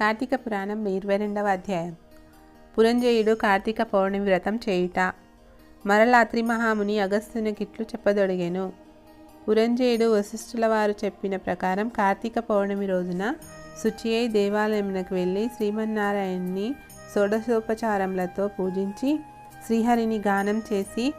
కార్తీక పురాణం ఇరవై రెండవ అధ్యాయం. పురంజయుడు కార్తీక పౌర్ణమి వ్రతం చేయుట. మరలాత్రి మహాముని అగస్త్యునికిట్లు చెప్పదొడిగాను. పురంజయుడు వశిష్ఠుల వారు చెప్పిన ప్రకారం కార్తీక పౌర్ణమి రోజున శుచి అయి దేవాలయమునకు వెళ్ళి శ్రీమన్నారాయణ్ణి షోడశోపచారములతో పూజించి శ్రీహరిని గానం చేసి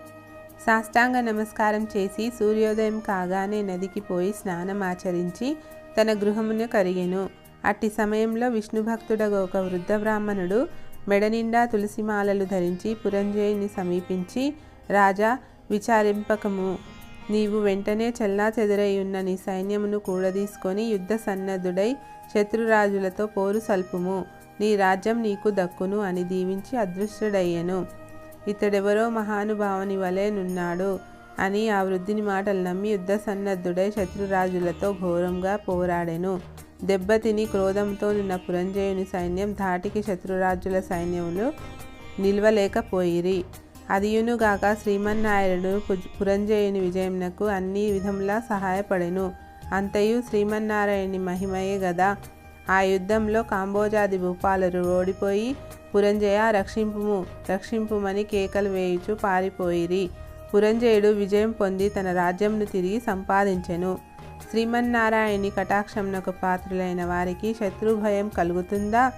సాష్టాంగ నమస్కారం చేసి సూర్యోదయం కాగానే నదికి పోయి స్నానం ఆచరించి తన గృహమును కరిగెను. అట్టి సమయంలో విష్ణుభక్తుడగ ఒక వృద్ధ బ్రాహ్మణుడు మెడనిండా తులసిమాలలు ధరించి పురంజయుని సమీపించి రాజా విచారింపకము. నీవు వెంటనే చెల్లా చెదురై ఉన్న నీ సైన్యమును కూడదీసుకొని యుద్ధ సన్నద్ధుడై శత్రురాజులతో పోరు సల్పుము. నీ రాజ్యం నీకు దక్కును అని దీవించి అదృష్టుడయ్యెను. ఇతడెవరో మహానుభావుని వలెనున్నాడు అని ఆ వృద్ధిని మాటలు నమ్మి యుద్ధ సన్నద్ధుడై శత్రురాజులతో ఘోరంగా పోరాడెను. దెబ్బతిని క్రోధంతో నిన్న పురంజయుని సైన్యం ధాటికి శత్రురాజుల సైన్యములు నిల్వలేకపోయిరి. అదియునుగాక శ్రీమన్నారాయణుడు పురంజయుని విజయమునకు అన్ని విధములా సహాయపడెను. అంతయు శ్రీమన్నారాయణి మహిమయే గదా. ఆ యుద్ధంలో కాంబోజాది భూపాలరు ఓడిపోయి పురంజయ రక్షింపుము రక్షింపుమని కేకలు వేయుచు పారిపోయిరి. పురంజయుడు విజయం పొంది తన రాజ్యంను తిరిగి సంపాదించెను. శ్రీమన్నారాయణి కటాక్షమునకు పాత్రులైన వారికి శత్రుభయం కలుగుతుందా?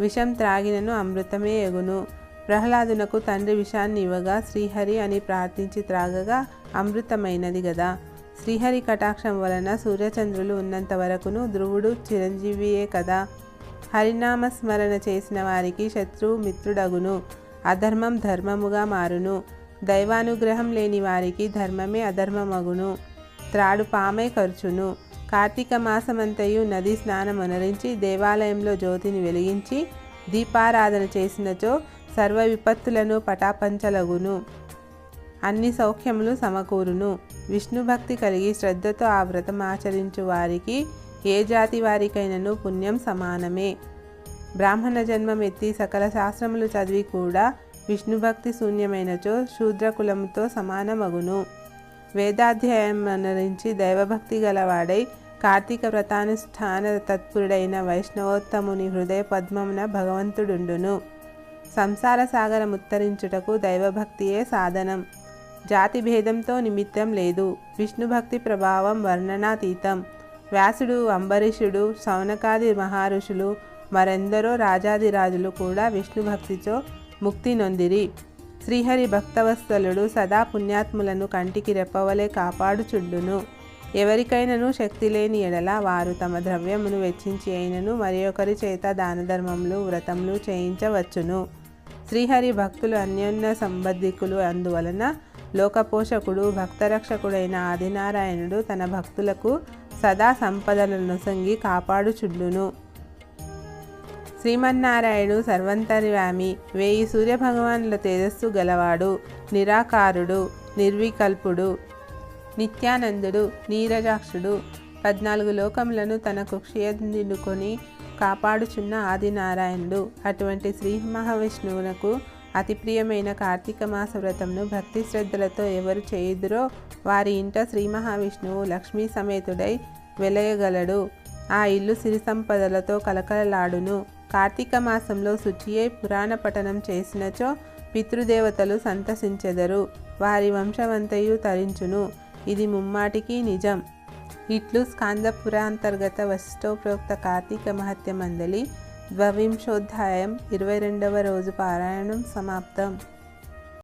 విషం త్రాగినను అమృతమే ఎగును. ప్రహ్లాదునకు తండ్రి విషాన్ని ఇవ్వగా శ్రీహరి అని ప్రార్థించి త్రాగగా అమృతమైనది గదా. శ్రీహరి కటాక్షం వలన సూర్యచంద్రులు ఉన్నంత వరకును ధ్రువుడు చిరంజీవియే కదా. హరినామస్మరణ చేసిన వారికి శత్రువు మిత్రుడగును. అధర్మం ధర్మముగా మారును. దైవానుగ్రహం లేని వారికి ధర్మమే అధర్మమగును. త్రాడు పామే ఖర్చును. కార్తీక మాసమంతయు నదీ స్నానమునరించి దేవాలయంలో జ్యోతిని వెలిగించి దీపారాధన చేసినచో సర్వ విపత్తులను పటాపంచలగును. అన్ని సౌఖ్యములు సమకూరును. విష్ణు భక్తి కలిగి శ్రద్ధతో ఆ వ్రతం ఆచరించు వారికి ఏ జాతి వారికైనను పుణ్యం సమానమే. బ్రాహ్మణ జన్మం ఎత్తి సకల శాస్త్రములు చదివి కూడా విష్ణుభక్తి శూన్యమైనచో శూద్రకులముతో సమానమగును. వేదాధ్యాయం అనురించి దైవభక్తి గలవాడై కార్తీక వ్రతానుష్ఠాన తత్పురుడైన వైష్ణవోత్తముని హృదయ పద్మమున భగవంతుడుండును. సంసార సాగరం ఉత్తరించుటకు దైవభక్తియే సాధనం. జాతి భేదంతో నిమిత్తం లేదు. విష్ణుభక్తి ప్రభావం వర్ణనాతీతం. వ్యాసుడు అంబరీషుడు శౌనకాది మహర్షులు మరెందరో రాజాదిరాజులు కూడా విష్ణుభక్తితో ముక్తి నొందిరి. శ్రీహరి భక్తవత్సలుడు సదా పుణ్యాత్ములను కంటికి రెప్పవలే కాపాడుచుండును. ఎవరికైనను శక్తి లేని ఎడల వారు తమ ద్రవ్యమును వెచ్చించి అయినను మరి ఒకరి చేత దాన ధర్మములు వ్రతములు చేయించవచ్చును. శ్రీహరి భక్తులు అన్యోన్య సంబద్ధికులు అందువలన లోకపోషకుడు భక్తరక్షకుడైన ఆదినారాయణుడు తన భక్తులకు సదా సంపదలను సంగి కాపాడుచుండును. శ్రీమన్నారాయణుడు సర్వంతర్యామి. వేయి సూర్యభగవానుల తేజస్సు గలవాడు నిరాకారుడు నిర్వికల్పుడు నిత్యానందుడు నీరజాక్షుడు. పద్నాలుగు లోకములను తన కుక్షియందుకొని కాపాడుచున్న ఆదినారాయణుడు. అటువంటి శ్రీ మహావిష్ణువునకు అతి ప్రియమైన కార్తీక మాస వ్రతంను భక్తి శ్రద్ధలతో ఎవరు చేయుదురో వారి ఇంట శ్రీ మహావిష్ణువు లక్ష్మీ సమేతుడై వెలయగలడు. ఆ ఇల్లు సిరి సంపదలతో కలకలలాడును. కార్తీక మాసంలో శుచియే పురాణ పఠనం చేసినచో పితృదేవతలు సంతసించెదరు. వారి వంశవంతయు తరించును. ఇది ముమ్మాటికి నిజం. ఇట్లు స్కాంద పురాంతర్గత వశిష్టోప్రోక్త కార్తీక మహత్య మందలి ద్వవింశోధ్యాయం ఇరవై రెండవ రోజు పారాయణం సమాప్తం.